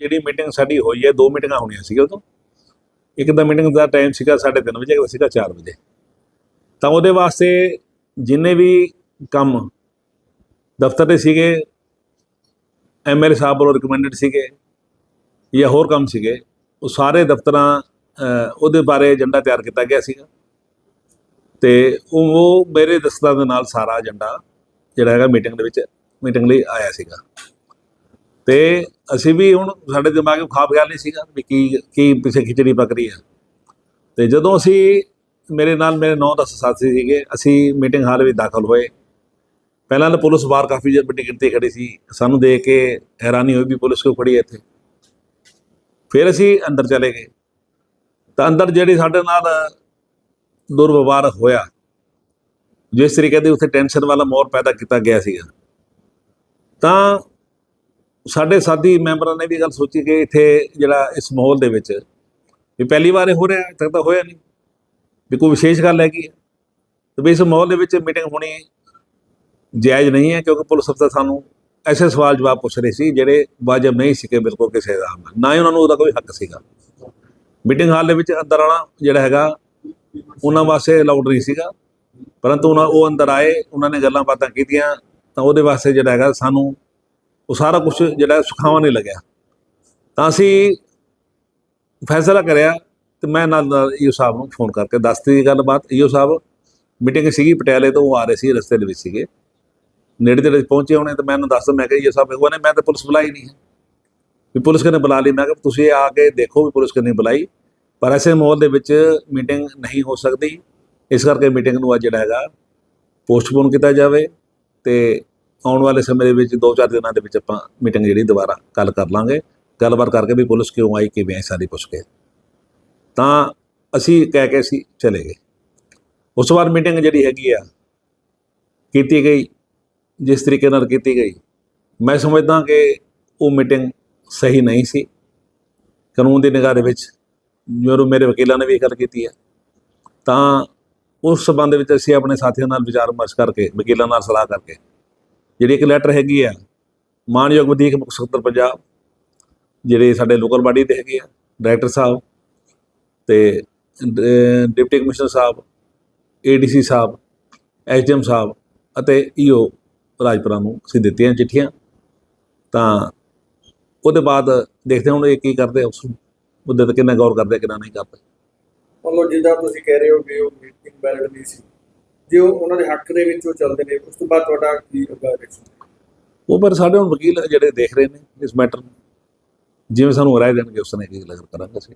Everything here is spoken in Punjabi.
ਜਿਹੜੀ ਮੀਟਿੰਗ ਸਾਡੀ ਹੋਈ ਹੈ, ਦੋ ਮੀਟਿੰਗਾਂ ਹੋਣੀਆਂ ਸੀਗੀਆਂ ਉਦੋਂ। ਇੱਕ ਤਾਂ ਮੀਟਿੰਗ ਦਾ ਟਾਈਮ ਸੀਗਾ 3:30 ਵਜੇ, ਇੱਕ ਸੀਗਾ 4 ਵਜੇ। ਤਾਂ ਉਹਦੇ ਵਾਸਤੇ ਜਿੰਨੇ ਵੀ ਕੰਮ ਦਫ਼ਤਰ ਦੇ ਸੀਗੇ ਐਮਐਲਏ ਸਾਹਿਬ ਵੱਲੋਂ ਰਿਕਮੈਂਡਡ ਸੀਗੇ ਜਾਂ ਹੋਰ ਕੰਮ ਸੀਗੇ, ਉਹ ਸਾਰੇ ਦਫ਼ਤਰਾਂ ਉਹਦੇ ਬਾਰੇ ਏਜੰਡਾ ਤਿਆਰ ਕੀਤਾ ਗਿਆ ਸੀਗਾ। ਤੇ ਉਹ ਉਹ ਮੇਰੇ ਦਸਤਾਂ ਦੇ ਨਾਲ ਸਾਰਾ ਏਜੰਡਾ ਜਿਹੜਾ ਹੈਗਾ ਮੀਟਿੰਗ ਦੇ ਵਿੱਚ ਮੀਟਿੰਗ ਲਈ ਆਇਆ ਸੀਗਾ। ਤੇ ਅਸੀਂ ਵੀ ਹੁਣ ਸਾਡੇ ਦਿਮਾਗ ਵਿੱਚ ਖਾਬ ਖਿਆਲ ਨਹੀਂ ਸੀਗਾ ਵੀ ਕੀ ਕੀ ਪਿੱਛੇ ਖਿਚੜੀ ਪੱਕ ਰਹੀ ਹੈ ਤੇ ਜਦੋਂ ਅਸੀਂ ਮੇਰੇ ਨਾਲ ਮੇਰੇ 9-10 ਸਾਥੀ ਸੀਗੇ, ਅਸੀਂ ਮੀਟਿੰਗ ਹਾਲ ਵਿੱਚ ਦਾਖਲ ਹੋਏ। ਪਹਿਲਾਂ ਤਾਂ ਪੁਲਿਸ ਬਾਹਰ ਕਾਫੀ ਜਿਹੀ ਵੱਡੀ ਗਿਣਤੀ ਖੜੀ ਸੀ। ਸਾਨੂੰ ਦੇਖ ਕੇ ਹੈਰਾਨੀ ਹੋਈ ਵੀ ਪੁਲਿਸ ਕਿਉਂ ਖੜੀ ਹੈ ਇੱਥੇ। ਫਿਰ ਅਸੀਂ ਅੰਦਰ ਚਲੇ ਗਏ। ਤਾਂ ਅੰਦਰ ਜਿਹੜੀ ਸਾਡੇ ਨਾਲ ਦੁਰਵਿਵਹਾਰ ਹੋਇਆ, ਜਿਸ ਤਰੀਕੇ ਦੀ ਉੱਥੇ ਟੈਨਸ਼ਨ ਵਾਲਾ ਮੋਰ ਪੈਦਾ ਕੀਤਾ ਗਿਆ ਸੀਗਾ। ਤਾਂ ਸਾਡੇ ਸਾਥੀ ਮੈਂਬਰਾਂ ਨੇ ਵੀ ਗੱਲ ਸੋਚੀ ਕਿ ਇੱਥੇ ਜਿਹੜਾ ਇਸ ਮਾਹੌਲ ਦੇ ਵਿੱਚ ਵੀ ਪਹਿਲੀ ਵਾਰ ਇਹ ਹੋ ਰਿਹਾ ਅੱਜ ਤੱਕ ਤਾਂ ਹੋਇਆ ਨਹੀਂ। ਵੀ ਕੋਈ ਵਿਸ਼ੇਸ਼ ਗੱਲ ਹੈਗੀ ਹੈ। ਤੇ ਵੀ ਇਸ ਮਾਹੌਲ ਦੇ ਵਿੱਚ ਮੀਟਿੰਗ ਹੋਣੀ ਜਾਇਜ਼ ਨਹੀਂ ਹੈ, ਕਿਉਂਕਿ ਪੁਲਿਸ ਅਫਸਰ ਸਾਨੂੰ ਐਸੇ ਸਵਾਲ ਜਵਾਬ ਪੁੱਛ ਰਹੇ ਸੀ, ਜਿਹੜੇ ਵਾਜਬ ਨਹੀਂ ਸੀਗੇ ਬਿਲਕੁਲ ਕਿਸੇ ਦਾ ਨਾਲ ਨਾ ਹੀ ਉਹਨਾਂ ਨੂੰ ਉਹਦਾ ਕੋਈ ਹੱਕ ਸੀਗਾ। ਮੀਟਿੰਗ ਹਾਲ ਦੇ ਵਿੱਚ ਅੰਦਰ ਆਉਣਾ ਜਿਹੜਾ ਹੈਗਾ, ਉਹਨਾਂ ਵਾਸਤੇ ਅਲਾਉਡ ਨਹੀਂ ਸੀਗਾ। ਪਰੰਤੂ ਉਹਨਾਂ, ਉਹ ਅੰਦਰ ਆਏ, ਉਹਨਾਂ ਨੇ ਗੱਲਾਂ ਬਾਤਾਂ ਕੀਤੀਆਂ, ਤਾਂ ਉਹਦੇ ਵਾਸਤੇ ਜਿਹੜਾ ਹੈਗਾ ਸਾਨੂੰ ਉਹ ਸਾਰਾ ਕੁਝ ਜਿਹੜਾ ਸੁਖਾਵਾਂ ਨਹੀਂ ਲੱਗਿਆ। ਤਾਂ ਅਸੀਂ ਫੈਸਲਾ ਕਰਿਆ ਤੇ ਮੈਂ ਨਾਲ ਨਾਲ ਈਓ ਸਾਹਿਬ ਨੂੰ ਫੋਨ ਕਰਕੇ ਦੱਸਤੀ ਇਹ ਗੱਲਬਾਤ। ਈਓ ਸਾਹਿਬ ਮੀਟਿੰਗ ਸੀਗੀ ਪਟਿਆਲੇ ਤੋਂ, ਉਹ ਆ ਰਹੇ ਸੀ ਰਸਤੇ ਦੇ ਵਿੱਚ ਸੀਗੇ। ਨੇੜੇ ਤੇੜੇ ਪਹੁੰਚੇ ਹੋਣੇ ਤੇ ਮੈਂ ਉਹਨੂੰ ਦੱਸਦਾ ਮੈਂ ਕਿਹਾ ਈਓ ਸਾਹਿਬ, ਉਹ ਨੇ ਮੈਂ ਤਾਂ ਪੁਲਿਸ ਬੁਲਾਈ ਨਹੀਂ ਹੈ। ਵੀ ਪੁਲਿਸ ਕਿਨੇ ਬੁਲਾ ਲਈ? ਮੈਂ ਕਿਹਾ ਤੁਸੀਂ ਆ ਕੇ ਦੇਖੋ ਵੀ ਪੁਲਿਸ ਕਿਨੇ ਬੁਲਾਈ। ਪਰ ਐਸੇ ਮਾਹੌਲ ਦੇ ਵਿੱਚ ਮੀਟਿੰਗ ਨਹੀਂ ਹੋ ਸਕਦੀ। ਇਸ ਕਰਕੇ ਮੀਟਿੰਗ ਨੂੰ ਅੱਜ ਜਿਹੜਾ ਹੈਗਾ ਪੋਸਟਪੋਨ ਕੀਤਾ ਜਾਵੇ ਤੇ ਆਉਣ ਵਾਲੇ ਸਮੇਂ ਦੇ ਵਿੱਚ 2-4 ਦਿਨਾਂ ਦੇ ਵਿੱਚ ਆਪਾਂ ਮੀਟਿੰਗ ਜਿਹੜੀ ਦੁਬਾਰਾ ਕੱਲ ਕਰ ਲਾਂਗੇ। ਗੱਲਬਾਤ ਕਰਕੇ ਵੀ ਪੁਲਿਸ ਕਿਉਂ ਆਈ, ਕਿਵੇਂ ਆਈ, ਸਾਰੀ ਪੁੱਛ ਕੇ। ਤਾਂ ਅਸੀਂ ਕਹਿ ਕੇ ਅਸੀਂ ਚਲੇ ਗਏ। ਉਸ ਤੋਂ ਬਾਅਦ ਮੀਟਿੰਗ ਜਿਹੜੀ ਹੈਗੀ ਆ, ਕੀਤੀ ਗਈ। ਜਿਸ ਤਰੀਕੇ ਨਾਲ ਕੀਤੀ ਗਈ, ਮੈਂ ਸਮਝਦਾ ਕਿ ਉਹ ਮੀਟਿੰਗ ਸਹੀ ਨਹੀਂ ਸੀ। ਕਾਨੂੰਨ ਦੀ ਨਿਗਾਹ ਦੇ ਵਿੱਚ ਜਦੋਂ ਮੇਰੇ ਵਕੀਲਾਂ ਨੇ ਵੀ ਗੱਲ ਕੀਤੀ ਹੈ ਤਾਂ ਉਸ ਸਬੰਧ ਵਿੱਚ ਅਸੀਂ ਆਪਣੇ ਸਾਥੀਆਂ ਨਾਲ ਵਿਚਾਰ ਵਿਮਰਸ਼ ਕਰਕੇ, ਵਕੀਲਾਂ ਨਾਲ ਸਲਾਹ ਕਰਕੇ ਜਿਹੜੀ ਇੱਕ ਲੈਟਰ ਹੈਗੀ ਆ, ਮਾਨਯੋਗ ਵਧੀਕ ਮੁੱਖ ਸਕੱਤਰ ਪੰਜਾਬ, ਜਿਹੜੇ ਸਾਡੇ ਲੋਕਲ ਬਾਡੀ ਦੇ ਹੈਗੇ ਆ ਡਾਇਰੈਕਟਰ ਸਾਹਿਬ ਤੇ ਡਿਪਟੀ ਕਮਿਸ਼ਨਰ ਸਾਹਿਬ ਏਡੀਸੀ ਸਾਹਿਬ ਐਸਡੀਐਮ ਸਾਹਿਬ ਅਤੇ ਈਓ ਰਾਜਪੁਰਾ ਨੂੰ ਅਸੀਂ ਦਿੱਤੀਆਂ ਚਿੱਠੀਆਂ। ਤਾਂ ਉਹਦੇ ਬਾਅਦ ਦੇਖਦੇ ਹੁਣ ਇਹ ਕੀ ਕਰਦੇ ਉਸ ਮੁੱਦੇ ਤੇ ਕਿੰਨਾ ਗੌਰ ਕਰਦੇ ਕਿੰਨਾ ਨਹੀਂ ਕਰਦੇ। ਮਤਲਬ ਜਿੱਦਾਂ ਤੁਸੀਂ ਕਹਿ ਰਹੇ ਹੋ ਕਿ ਉਹ ਮੀਟਿੰਗ ਵੈਲਿਡ ਨਹੀਂ ਸੀ। ਜੇ ਉਹ ਉਹਨਾਂ ਦੇ ਹੱਕ ਦੇ ਵਿੱਚ ਉਹ ਚੱਲਦੇ ਨੇ, ਉਸ ਤੋਂ ਬਾਅਦ ਤੁਹਾਡਾ ਕੀ ਅੱਗਾ ਰਿਐਕਸ਼ਨ ਉਹ ਪਰ ਸਾਡੇ ਹੁਣ ਵਕੀਲ ਜਿਹੜੇ ਦੇਖ ਰਹੇ ਨੇ ਇਸ ਮੈਟਰ ਨੂੰ, ਜਿਵੇਂ ਸਾਨੂੰ ਰਾਏ ਦੇਣਗੇ, ਉਸ ਨੇ ਕੀ ਕਰਾਂਗੇ ਅਸੀਂ।